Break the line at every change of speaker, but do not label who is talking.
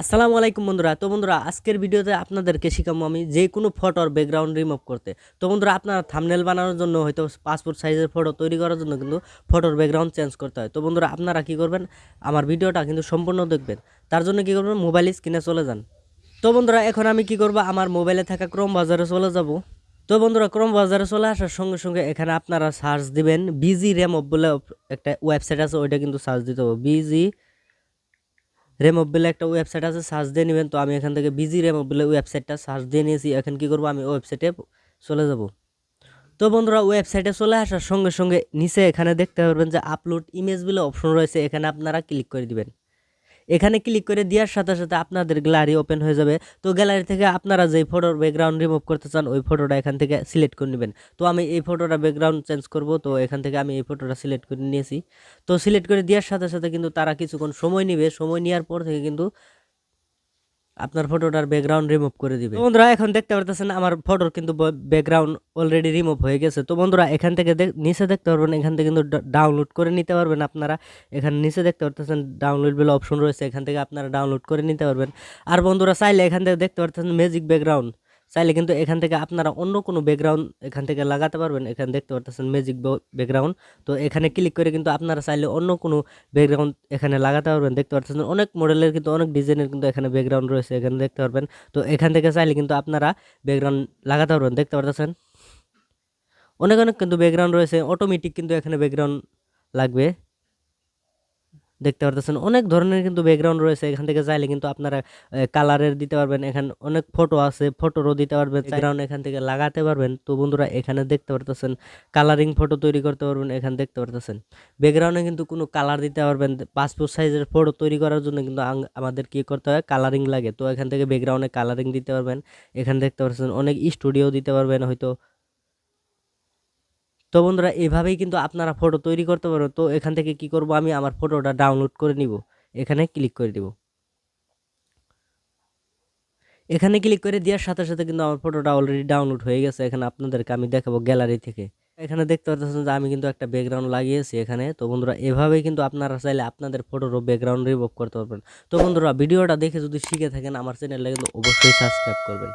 আসসালামু আলাইকুম বন্ধুরা। তো বন্ধুরা, আজকের ভিডিওতে আপনাদেরকে শিখাবো আমি যে কোনো ফটোর ব্যাকগ্রাউন্ড রিমুভ করতে। তো বন্ধুরা, আপনারা থামনেল বানানোর জন্য হয়তো পাসপোর্ট সাইজের ফটো তৈরি করার জন্য কিন্তু ফটোর ব্যাকগ্রাউন্ড চেঞ্জ করতে হয়। তো বন্ধুরা, আপনারা কি করবেন? আমার ভিডিওটা কিন্তু সম্পূর্ণ দেখবেন। তার জন্য কি করবেন? মোবাইল স্ক্রিনে চলে যান। তো বন্ধুরা, এখন আমি কি করব? আমার মোবাইলে থাকা ক্রোম বাজারে চলে যাব। তো বন্ধুরা ক্রোম বাজারে চলে আসার সঙ্গে সঙ্গে এখানে আপনারা সার্চ দিবেন বিজি রেমভ বলে একটা ওয়েবসাইট আছে, ওইটা কিন্তু সার্চ দিতে হবে। বিজি রেমভ বলে একটা ওয়েবসাইট আছে সার্চ দিয়ে নেবেন। তো আমি এখান থেকে বিজি রেমোবিলের বলে ওয়েবসাইটটা সার্চ দিয়ে নিয়েছি। এখন কি করব? আমি ওয়েবসাইটে চলে যাব। তো বন্ধুরা ওয়েবসাইটে চলে আসার সঙ্গে সঙ্গে নিচে এখানে দেখতে পারবেন যে আপলোড ইমেজগুলো অপশন রয়েছে। এখানে আপনারা ক্লিক করে দিবেন। এখানে ক্লিক করে দেওয়ার সাথে সাথে আপনাদের গ্যালারি ওপেন হয়ে যাবে। তো গ্যালারি থেকে আপনারা যেই ফটোর ব্যাকগ্রাউন্ড রিমুভ করতে চান, ওই ফটোটা এখান থেকে সিলেক্ট করে নেবেন। তো আমি এই ফটোটা ব্যাকগ্রাউন্ড চেঞ্জ করব, তো এখান থেকে আমি এই ফটোটা সিলেক্ট করে নিয়েছি। তো সিলেক্ট করে দেওয়ার সাথে সাথে কিন্তু তারা কিছুক্ষণ সময় নেবে। সময় নেওয়ার পর থেকে কিন্তু আপনার ফটোটার ব্যাকগ্রাউন্ড রিমুভ করে দিবে। বন্ধুরা, এখন দেখতে পারতেছেন আমার ফটোর কিন্তু ব্যাকগ্রাউন্ড অলরেডি রিমুভ হয়ে গেছে। তো বন্ধুরা, এখান থেকে নিচে দেখতে পারবেন, এখান থেকে কিন্তু ডাউনলোড করে নিতে পারবেন আপনারা। এখানে নিচে দেখতে পারতেছেন ডাউনলোড বলে অপশন রয়েছে, এখান থেকে আপনারা ডাউনলোড করে নিতে পারবেন। আর বন্ধুরা, চাইলে এখান থেকে দেখতে পারতেছেন ম্যাজিক ব্যাকগ্রাউন্ড চাইলে কিন্তু এখান থেকে আপনারা অন্য কোনো ব্যাকগ্রাউন্ড এখান থেকে লাগাতে পারবেন। এখানে দেখতে পারতেছেন ম্যাজিক ব্যাকগ্রাউন্ড তো এখানে ক্লিক করে কিন্তু আপনারা চাইলে অন্য কোনো ব্যাকগ্রাউন্ড এখানে লাগাতে পারবেন। দেখতে পারতেছেন অনেক মডেলের কিন্তু, অনেক ডিজাইনের কিন্তু এখানে ব্যাকগ্রাউন্ড রয়েছে এখানে দেখতে পারবেন। তো এখান থেকে চাইলে কিন্তু আপনারা ব্যাকগ্রাউন্ড লাগাতে পারবেন। দেখতে পারতেছেন? অনেক অনেক কিন্তু ব্যাকগ্রাউন্ড রয়েছে। অটোমেটিক কিন্তু এখানে ব্যাকগ্রাউন্ড লাগবে। দেখতে পারতেছেন। অনেক ধরনের কিন্তু ব্যাকগ্রাউন্ড রয়েছে এখান থেকে চাইলে কিন্তু আপনারা কালারের দিতে পারবেন। এখানে অনেক ফটো আছে ফটোরও দিতে পারবেন ব্যাকগ্রাউন্ড এখান থেকে লাগাতে পারবেন। তো বন্ধুরা এখানে দেখতে পারতেছেন কালারিং ফটো তৈরি করতে পারবেন এখানে দেখতে পারতেছেন। ব্যাকগ্রাউন্ডে কিন্তু কোনো কালার দিতে পারবেন পাসপোর্ট সাইজের ফটো তৈরি করার জন্য কিন্তু আমাদের কি করতে হয় কালারিং লাগে। তো এখান থেকে ব্যাকগ্রাউন্ডে কালারিং দিতে পারবেন। এখানে দেখতে পাচ্ছেন অনেক স্টুডিও দিতে পারবেন হয়তো তো বন্ধুরা, এভাবেই কিন্তু আপনারা ফটো তৈরি করতে পারো। তো এখান থেকে কি করব আমি? আমার ফটোটা ডাউনলোড করে নিব। এখানে ক্লিক করে দিব। এখানে ক্লিক করে দেওয়ার সাথে সাথে কিন্তু আমার ফটোটা অলরেডি ডাউনলোড হয়ে গেছে। এখানে আপনাদেরকে আমি দেখাবো গ্যালারি থেকে। এখানে দেখতে পাচ্ছেন যে আমি কিন্তু একটা ব্যাকগ্রাউন্ড লাগিয়েছি এখানে। তো বন্ধুরা, এভাবেই কিন্তু আপনারা চাইলে আপনাদের ফটোরও ব্যাকগ্রাউন্ড রিমুভ করতে পারবেন। তো বন্ধুরা, ভিডিওটা দেখে যদি শিখে থাকেন, আমার চ্যানেলটা কিন্তু অবশ্যই সাবস্ক্রাইব করবেন।